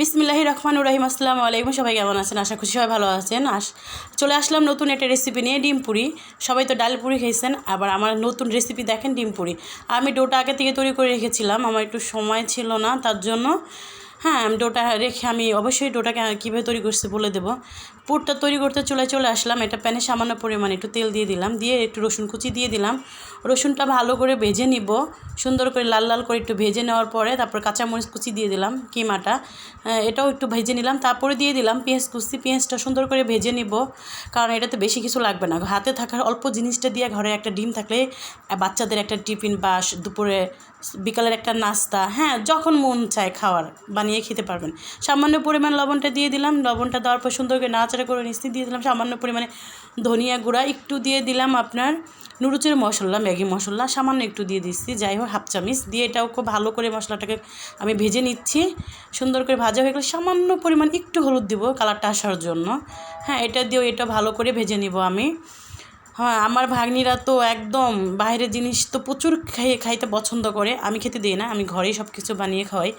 বিসমিল্লাহি রহমান রহিম, আসসালামু আলাইকুম। সবাই কেমন আছেন? আশা খুশি সবাই ভালো আছেন। আস, চলে আসলাম নতুন একটা রেসিপি নিয়ে, ডিম পুরি। সবাই তো ডাল পুরি খেয়েছেন আবার আমার নতুন রেসিপি দেখেন ডিম পুরি। আমি ডোটা আগে থেকে তৈরি করে রেখেছিলাম, আমার একটু সময় ছিল না, তার জন্য হ্যাঁ আমি ডোটা রেখে আমি অবশ্যই ডোটাকে কীভাবে তৈরি করছি বলে দেবো। পুরটা তৈরি করতে চলে চলে আসলাম, এটা প্যানে সামান্য পরিমাণে একটু তেল দিয়ে দিলাম, দিয়ে একটু রসুন কুচি দিয়ে দিলাম। রসুনটা ভালো করে ভেজে নিব, সুন্দর করে লাল লাল করে একটু ভেজে নেওয়ার পরে তারপর কাঁচামরিচ কুচি দিয়ে দিলাম, কিমাটা। এটাও একটু ভেজে নিলাম, তারপরে দিয়ে দিলাম পেঁয়াজ কুচি, পেঁয়াজটা সুন্দর করে ভেজে নিব, কারণ এটাতে বেশি কিছু লাগবে না। হাতে থাকার অল্প জিনিসটা দিয়ে ঘরে একটা ডিম থাকলে বাচ্চাদের একটা টিফিন বা স- দুপুরে বিকালের একটা নাস্তা হ্যাঁ যখন মন চায় খাওয়ার, বানিয়ে খেতে পারবেন। সামান্য পরিমাণ লবণটা দিয়ে দিলাম। লবণটা দেওয়ার পর সুন্দর করে নাড়াচাড়া করে নিচ্ছি দিয়ে দিলাম। সামান্য পরিমাণে ধনিয়া গুঁড়া একটু দিয়ে দিলাম আপনার নুরুচের মশলা, ম্যাগি মশলা। সামান্য একটু দিয়ে দিচ্ছি, যাই হোক হাফ চামিচ। দিয়ে এটাও খুব ভালো করে মশলাটাকে আমি ভেজে নিচ্ছি। সুন্দর করে ভাজা হয়ে গেলে সামান্য পরিমাণ একটু হলুদ দিব কালারটা আসার জন্য। হ্যাঁ এটা দিয়েও এটা ভালো করে ভেজে নিব আমি। হ্যাঁ আমার ভাগ্নিরা তো একদম বাইরের জিনিস তো প্রচুর খাইয়ে খাইতে পছন্দ করে। আমি খেতে দিই না, আমি ঘরেই সব কিছু বানিয়ে খাওয়াই।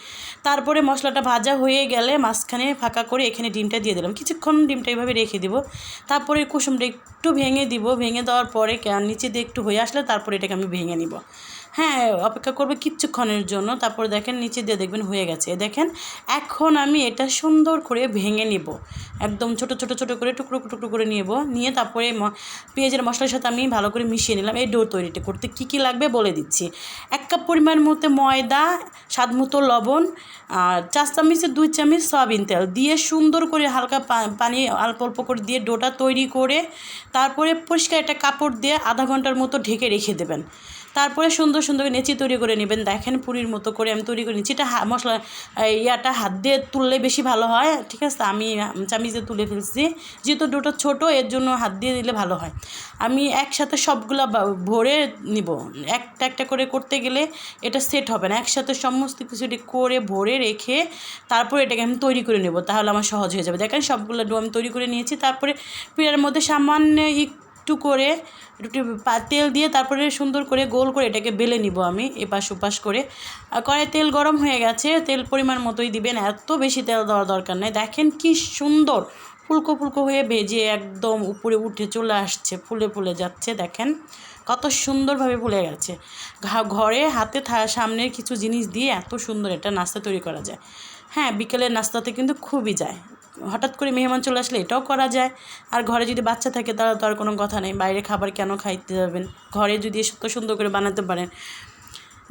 তারপরে মশলাটা ভাজা হয়ে গেলে মাঝখানে ফাঁকা করে এখানে ডিমটা দিয়ে দিলাম। কিছুক্ষণ ডিমটা এইভাবে রেখে দিব। তারপরে কুসুমটা একটু ভেঙে দিব। ভেঙে দেওয়ার পরে নিচে দিয়ে একটু হয়ে আসলে তারপরে এটাকে আমি ভেঙে নিব। হ্যাঁ অপেক্ষা করবে কিচ্ছুক্ষণের জন্য। তারপর দেখেন নিচে দিয়ে দেখবেন হয়ে গেছে। দেখেন এখন আমি এটা সুন্দর করে ভেঙে নিব। একদম ছোট ছোট ছোট করে, টুকরো টুকরো করে নিব। নিয়ে তারপরে পেঁয়াজের মশলার সাথে আমি ভালো করে মিশিয়ে নিলাম এই ডো তৈরিটা করতে। কী কী লাগবে বলে দিচ্ছি। এক কাপ পরিমাণ মতো ময়দা, স্বাদ মতো লবণ, আর চার চামচের দুই চামচ সয়াবিন তেল দিয়ে সুন্দর করে হালকা পানি অল্প অল্প করে দিয়ে ডোটা তৈরি করে তারপরে পরিষ্কার একটা কাপড় দিয়ে আধা ঘণ্টার মতো ঢেকে রেখে দেবেন। তারপরে সুন্দর সুন্দর নেচি তৈরি করে নেবেন। দেখেন পুরীর মতো করে আমি তৈরি করে নিচ্ছি। এটা মশলা ইয়াটা হাত দিয়ে তুললে বেশি ভালো হয়। ঠিক আছে? আমি চামিচে তুলে ফেলছি, যেহেতু ডোটা ছোট, এর জন্য হাত দিয়ে দিলে ভালো হয়। আমি একসাথে সবগুলা ভরে নিব। একটা একটা করে করতে গেলে এটা সেট হবে না। একসাথে সমস্ত কিছুটি করে, ভরে রেখে তারপরে এটাকে আমি তৈরি করে নেব। তাহলে আমার সহজ হয়ে যাবে। দেখেন সবগুলো ডো আমি তৈরি করে নিয়েছি। তারপরে পিড়ার মধ্যে সামান্য একটু করে, একটু পা- তেল দিয়ে তারপরে সুন্দর করে গোল করে এটাকে বেলে নিব আমি, এপাশ ওপাশ করে। আর কড়াই তেল গরম হয়ে গেছে, তেল পরিমাণ মতোই দিবেন, এত বেশি তেল দেওয়ার দরকার নেই। দেখেন কি সুন্দর, ফুলকো ফুলকো হয়ে ভেজে একদম উপরে উঠে চলে আসছে, ফুলে ফুলে যাচ্ছে, দেখেন। কত সুন্দরভাবে ফুলে গেছে। ঘরে হাতে সামনের কিছু জিনিস দিয়ে এত সুন্দর একটা নাস্তা তৈরি করা যায়। হ্যাঁ বিকেলের নাস্তাতে কিন্তু খুবই যায়। হঠাৎ করে মেহমান চলে আসলে এটাও করা যায়। আর ঘরে যদি বাচ্চা থাকে তাহলে তো আর কোনো কথা নেই। বাইরে খাবার কেন খাইতে যাবেন? ঘরে যদি এত সুন্দর করে বানাতে পারেন।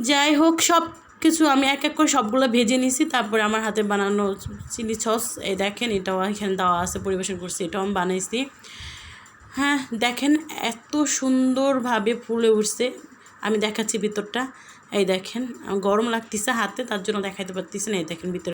যাই হোক, সব কিছু আমি এক এক করে সবগুলো ভেজে নিছি। তারপরে আমার হাতে বানানো চিলি সস, এই দেখেন এটাও এখানে দেওয়া আছে, পরিবেশন করছি, এটাও আমি বানাইছি। হ্যাঁ দেখেন এত সুন্দরভাবে ফুলে উঠছে। আমি দেখাচ্ছি ভিতরটা। এই দেখেন, গরম লাগতেছে হাতে, তার জন্য দেখাইতে পারতেছি না। এই দেখেন ভিতরে।